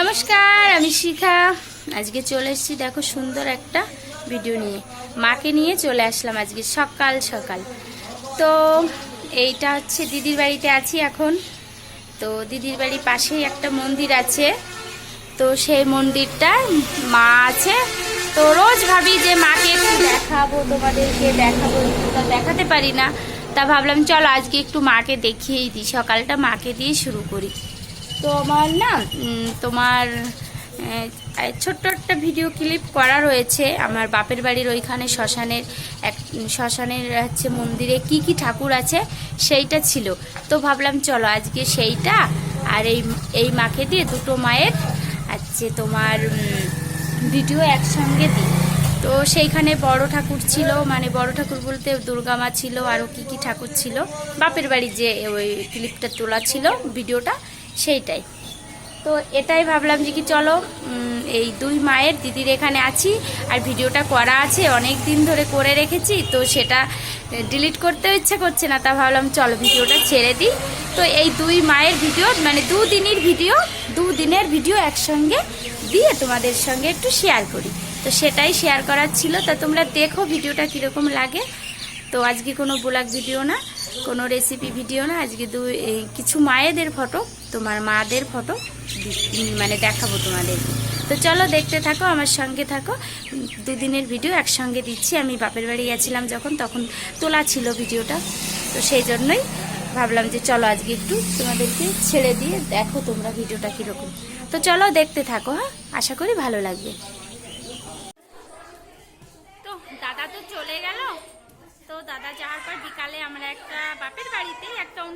নমস্কার, আমি শিখা। আজকে চলে এসেছি, দেখো সুন্দর একটা ভিডিও নিয়ে। মাকে নিয়ে চলে আসলাম আজকে, সকাল সকাল। তো এইটা হচ্ছে দিদির বাড়িতে আছি এখন। তো দিদির বাড়ির পাশেই একটা মন্দির আছে। তো সেই মন্দিরটা মা আছে। তো রোজ ভাবি যে মাকে একটু দেখাবো, তোমাদেরকে দেখাবো দেখাতে পারি না। তা ভাবলাম, চলো আজকে একটু মাকে দেখিয়েই দিই। সকালটা মাকে দিয়ে শুরু করি। তো আমার না তোমার ছোট্ট একটা ভিডিও ক্লিপ করা রয়েছে আমার বাপের বাড়ির ওইখানে শ্মশানের এক, শ্মশানের হচ্ছে মন্দিরে কি কি ঠাকুর আছে সেইটা ছিল। তো ভাবলাম চলো আজকে সেইটা আর এই এই মাকে দিয়ে দুটো মায়ের আছে তোমার ভিডিও একসঙ্গে দিই। তো সেইখানে বড় ঠাকুর ছিল মানে বড় ঠাকুর বলতে দুর্গা মা ছিল, আরও কি কি ঠাকুর ছিল। বাপের বাড়ির যে ওই ক্লিপটা তোলা ছিল ভিডিওটা সেইটাই। তো এটাই ভাবলাম যে কি চলো এই দুই মায়ের দিদির এখানে আছি, আর ভিডিওটা করা আছে, অনেক দিন ধরে করে রেখেছি, তো সেটা ডিলিট করতে ইচ্ছে করছে না, তা ভাবলাম চলো ভিডিওটা ছেড়ে দিই। তো এই দুই মায়ের ভিডিও মানে দুদিনের ভিডিও দুদিনের ভিডিও একসঙ্গে দিয়ে তোমাদের সঙ্গে একটু শেয়ার করি। তো সেটাই শেয়ার করার ছিল, তা তোমরা দেখো ভিডিওটা কীরকম লাগে। তো আজকে কোনো ব্লগ ভিডিও না। কোনো রেসিপি ভিডিও না, আজকে দু কিছু মায়েদের ফটো তোমার মাদের ফটো মানে দেখাবো তোমাদের। তো চলো দেখতে থাকো, আমার সঙ্গে থাকো। দুদিনের ভিডিও একসঙ্গে দিচ্ছি। আমি বাপের বাড়ি গেছিলাম যখন, তখন তোলা ছিল ভিডিওটা তো সেই জন্যই ভাবলাম যে চলো আজকে একটু তোমাদেরকে ছেড়ে দিয়ে দেখো তোমরা ভিডিওটা কীরকম। তো চলো দেখতে থাকো হ্যাঁ? আশা করি ভালো লাগবে।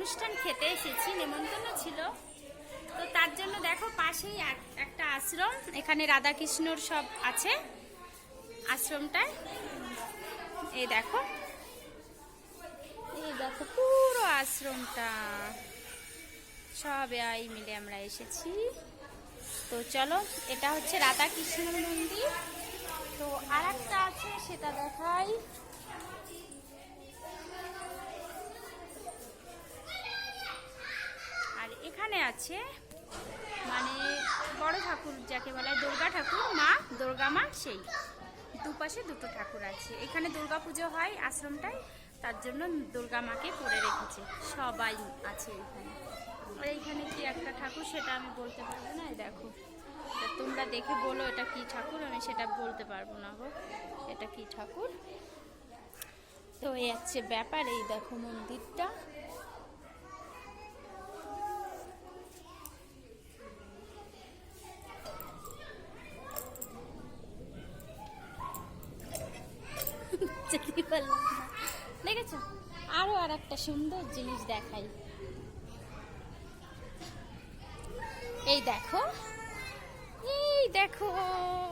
অনুষ্ঠান খেতে এসেছি, নেমন্তন্ন ছিল। তো তার জন্য দেখো পাশেই এক- একটা আশ্রম, এখানে রাধাকৃষ্ণর সব আছে আশ্রমটায়। এই দেখো। এই দেখো পুরো আশ্রমটা। সব এই মিলে আমরা এসেছি। তো চলো, এটা হচ্ছে রাধাকৃষ্ণর মন্দির। তো আর একটা আছে, সেটা দেখাই আর এখানে আছে মানে বড় ঠাকুর যাকে বলা হয় দুর্গা ঠাকুর, মা, দুর্গা মা, সেই। দুপাশে দুটো ঠাকুর আছে। এখানে দুর্গা পুজো হয় আশ্রমটায়, তার জন্য দুর্গা মাকে করে রেখেছে। সবাই আছে এখানে। আর এইখানে কি একটা ঠাকুর সেটা আমি বলতে পারব না? দেখো। তোমরা দেখে বলো এটা কি ঠাকুর? আমি সেটা বলতে পারব না গো। এটা কি ঠাকুর? তো এই হচ্ছে ব্যাপার। এই দেখো মন্দিরটা। যেতে পারলাম না। দেখেছ? আরও আর একটা সুন্দর জিনিস দেখাই। এই দেখো। এই দেখো,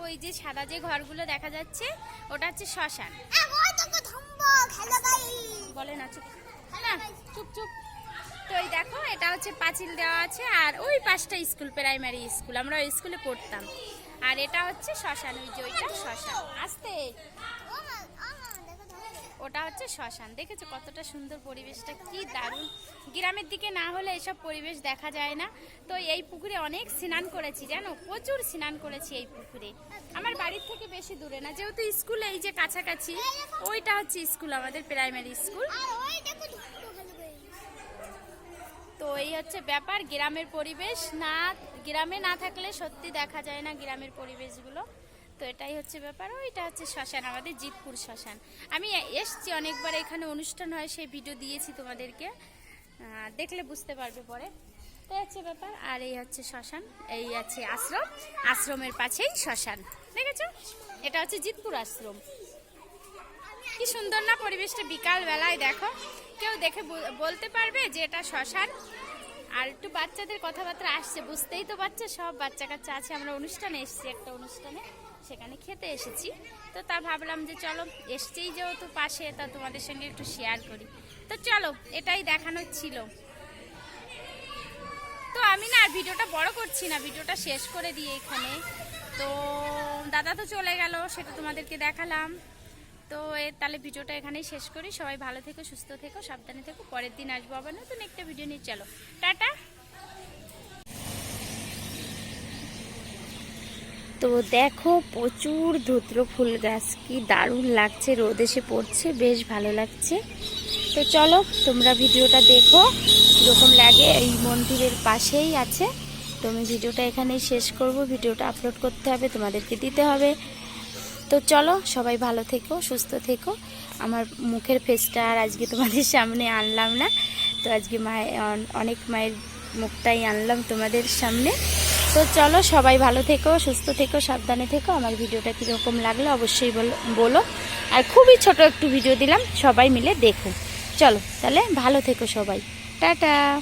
ওই যে সাদা যে ঘরগুলো দেখা যাচ্ছে, ওটা হচ্ছে শ্মশান। বলে না, চুপ। না, চুপ চুপ। তো এই দেখো, এটা হচ্ছে পাঁচিল দেওয়া আছে, আর ওই পাঁচটা স্কুল, প্রাইমারি স্কুল। আমরা ওই স্কুলে পড়তাম। আর এটা হচ্ছে শ্মশান, ওই যে ওইটা শ্মশান। আসতে। ওটা হচ্ছে শ্মশান। দেখেছ কতটা সুন্দর পরিবেশটা কি দারুণ। গ্রামের দিকে না হলে এসব পরিবেশ দেখা যায় না। তো এই পুকুরে অনেক স্নান করেছি জানো? প্রচুর স্নান করেছি এই পুকুরে। আমার বাড়ির থেকে বেশি দূরে না যেহেতু স্কুল এই যে কাছাকাছি ওইটা হচ্ছে স্কুল আমাদের প্রাইমারি স্কুল। তো এই হচ্ছে ব্যাপার গ্রামের পরিবেশ। না গ্রামে না থাকলে সত্যি দেখা যায় না গ্রামের পরিবেশগুলো। তো এটাই হচ্ছে ব্যাপার। ওইটা হচ্ছে শ্মশান, আমাদের জিতপুর শ্মশান। আমি এসছি অনেকবার, এখানে অনুষ্ঠান হয়, সেই ভিডিও দিয়েছি তোমাদেরকে। দেখলে বুঝতে পারবে পরে। তো হচ্ছে ব্যাপার, আর এই হচ্ছে শ্মশান, এই আছে আশ্রম। আশ্রমের পাশেই শ্মশান, দেখেছ? এটা হচ্ছে জিতপুর আশ্রম। কি সুন্দর না পরিবেশটা বিকাল বেলায় দেখো। কেউ দেখে বল- বলতে পারবে যে এটা শ্মশান। আর একটু বাচ্চাদের কথাবার্তা আসছে, বুঝতেই তো পারছে, সব বাচ্চা কাচ্চা আছে। আমরা অনুষ্ঠানে এসেছি একটা অনুষ্ঠানে। সেখানে খেতে এসেছি। তো তা ভাবলাম যে চলো, এসছেই যেহেতু পাশে, তা তোমাদের সঙ্গে একটু শেয়ার করি। তো চলো, এটাই দেখানোর ছিল। তো আমি না ভিডিওটা বড় করছি না, ভিডিওটা শেষ করে দিয়ে এখানে। তো দাদা তো চলে গেল, সেটা তোমাদেরকে দেখালাম। তো তাহলে ভিডিওটা এখানেই শেষ করি। সবাই ভালো থেকো, সুস্থ থেকো, সাবধানে থেকো। পরের দিন আসব আবার নতুন একটা ভিডিও নিয়ে। চলো, টাটা। তো দেখো প্রচুর ধুত্র ফুল গাছ, কি দারুণ লাগছে, রোদ এসে পড়ছে, বেশ ভালো লাগছে। তো চলো, তোমরা ভিডিওটা দেখো, কীরকম লাগে এই মন্দিরের পাশেই আছে। তো আমি ভিডিওটা এখানেই শেষ করব, ভিডিওটা আপলোড করতে হবে, তোমাদেরকে দিতে হবে। তো চলো, সবাই ভালো থেকো, সুস্থ থেকো। আমার মুখের ফেসটা আর আজকে তোমাদের সামনে আনলাম না। তো আজকে মায়ের অন- অনেক মায়ের মুখটাই আনলাম তোমাদের সামনে। তো চলো, সবাই ভালো থেকো, সুস্থ থেকো, সাবধানে থেকো। আমার ভিডিওটা কীরকম লাগল অবশ্যই বলো- আর খুবই ছোট একটু ভিডিও দিলাম, সবাই মিলে দেখো। চলো, তাহলে ভালো থেকো সবাই। টাটা।